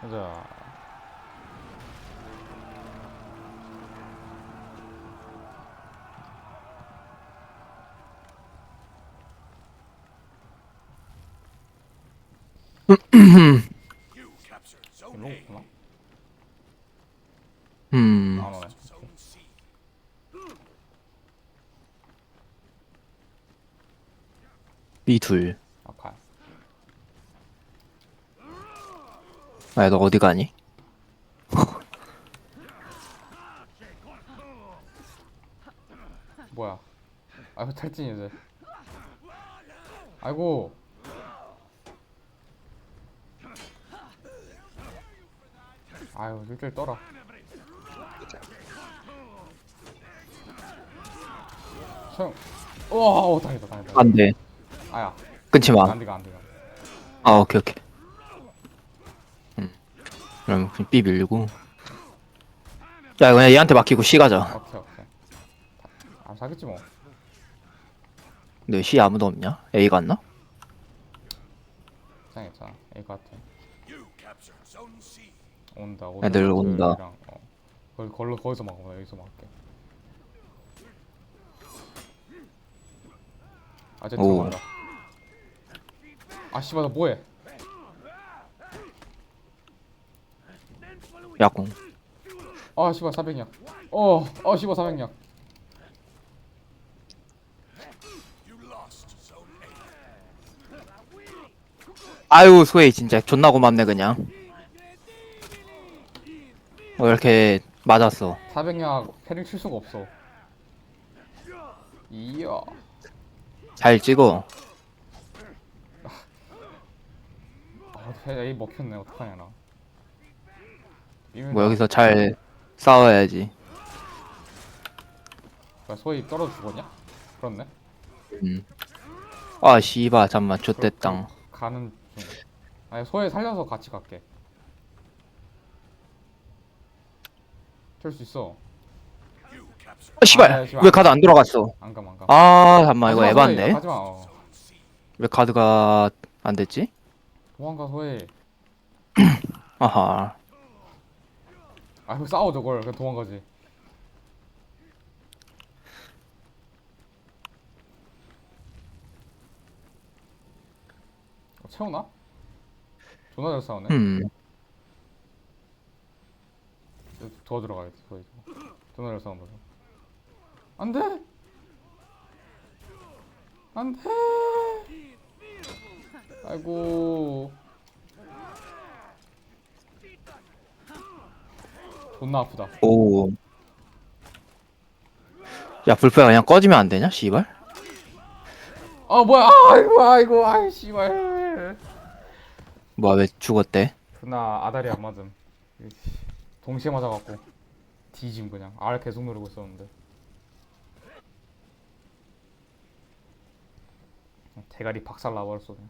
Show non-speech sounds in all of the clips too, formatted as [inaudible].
가자. 일로 오구나. 음, 안 오네. B 둘. 아카. 아, 너 어디 가니? [laughs] 뭐야? 아이고 탈진 이제. 아이고. 아유 일주일 떠라. 형. 우와, 오 다행이다, 다행이다. 안 돼. 아야, 끊지 마. 안 돼가 안 돼가. 아, 오케이, 오케이. 음. 그럼 그냥 B 밀리고. 야, 그냥 얘한테 맡기고 C 가자. 오케이 오케이. 안 사겠지 뭐. 근데 C 아무도 없냐? A 갔나? 괜찮아, A 같아. 온다, 온다. 애들 온다. 애들이랑, 어. 거기 걸로 거기서 막아, 여기서 막게. 아, 쟤 오. 들어간다. 아, 씨발, 나 뭐해? 야공. 아, 씨발, 400약. 어, 어, 씨발, 400약. 아유, 소혜 진짜 존나 고맙네, 그냥. 뭐 이렇게 맞았어. 400약 패링 칠 수가 없어. 이야. 잘 찍어. 아, A 먹혔네, 어떡하냐, 나. 뭐 여기서 잘 싸워야지. 뭐야, 소희 떨어져 죽었냐? 그렇네. 음. 아, 씨바, 잠만, 좆됐당. 가는 중. 아니 소혜 살려서 같이 갈게. 될수 있어. 아, 씨발! 아, 씨발. 왜 카드 안 돌아갔어? 안 감 안 감. 아, 잠만, 이거 에반데? 하지마. 어. 왜 카드가 안 됐지? 도망가 소혜. [clears throat] 아하. 아 이거 싸워 저걸. 그냥 도망가지. 어, 채우나? 존나 잘 싸우네. 음. 더 들어가야지 소혜. 존나 잘 싸운다. 안 돼. 안 돼. 아이고. 존나 아프다. 오. 야, 불프야 그냥 꺼지면 안 되냐? 씨발? 아 뭐야? 아이고 아이고 아이 씨발. 뭐야, 왜 죽었대? 존나 아다리 안 맞음. 동시에 맞아갖고 뒤짐 그냥. R 계속 누르고 있었는데. 대가리 박살 나버렸어 그냥.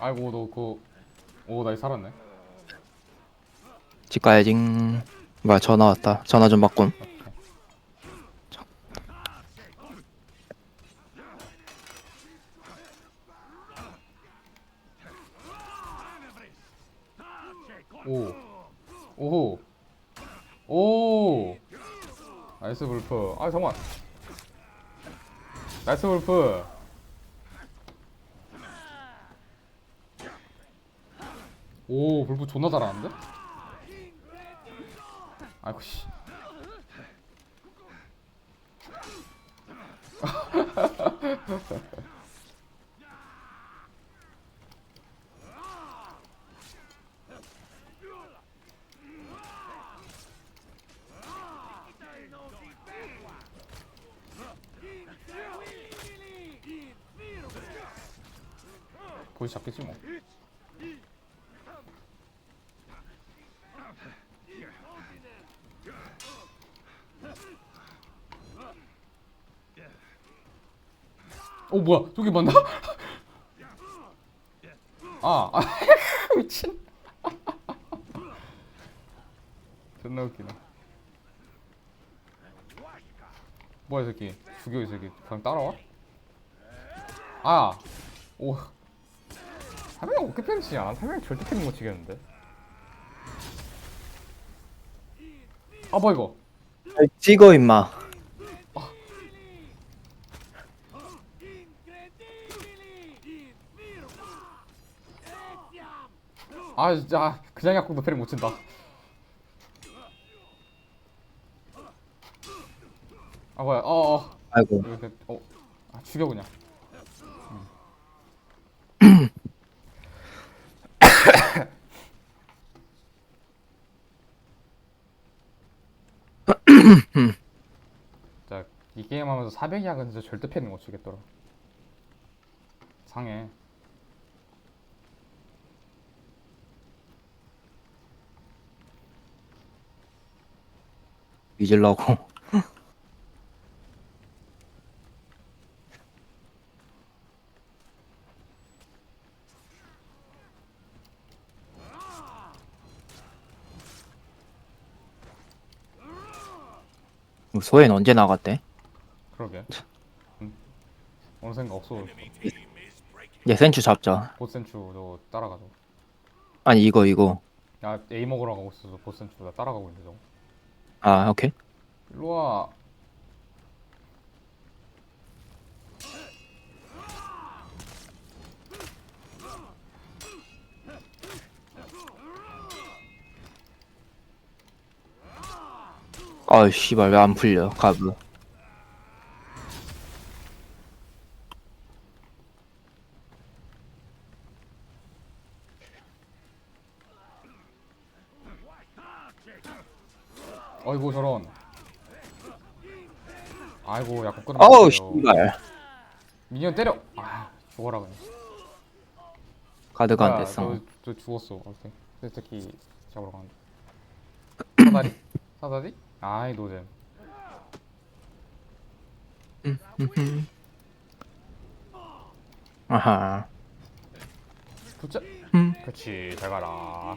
아이고 너 그. 오 나이 살았네. 집 가야지. 뭐야, 전화 왔다. 전화 좀 바꿈. 오. 오호. 오. 나이스 불프. 아 잠깐. 나이스 불프. 오 불프 존나 잘하는데? 아이고 씨. [laughs] 보이 잡겠지 뭐. 어 뭐야 저기 맞나? [laughs] 아, 아 [laughs] 미친. [laughs] 존나 웃기네 뭐야 이 새끼 죽여 이 새끼 그냥 따라와? 아! 오 사명 어떻게 패치야? 사명 절대 패는 못 치겠는데 아 뭐야 이거 찍어 임마 아 진짜. 그냥 약국도 패를 못 친다. 아 뭐야. 어어. 아이고. 이렇게 어. 아, 죽여 그냥. [coughs] 자, 이 게임 하면서 400 약은 진짜 절대 패는 못 치겠더라. 상해 잊으려고. [laughs] 소엔 언제 나갔대? 그러게. 음. 어느 생각 없어. 얘 센추 잡자. 보센추도 따라가죠 아니 이거 이거. 야 A 먹으러 가고 있어서 보센추 나 따라가고 있는데 저거 아 오케이. 일로 와. 아이 씨발 왜 안 풀려 가브 어이구 저런. 아이고 약간 끊어 아우 씨발. 미니언 때려. 아 죽어라 그냥. 가드가 안 야, 됐어. 너, 저 죽었어. 오케이. 새끼 잡으러 가는데. 사다리? [laughs] 사다리? 아이 노잼. 아하. 붙자. 음. 그렇지 잘 가라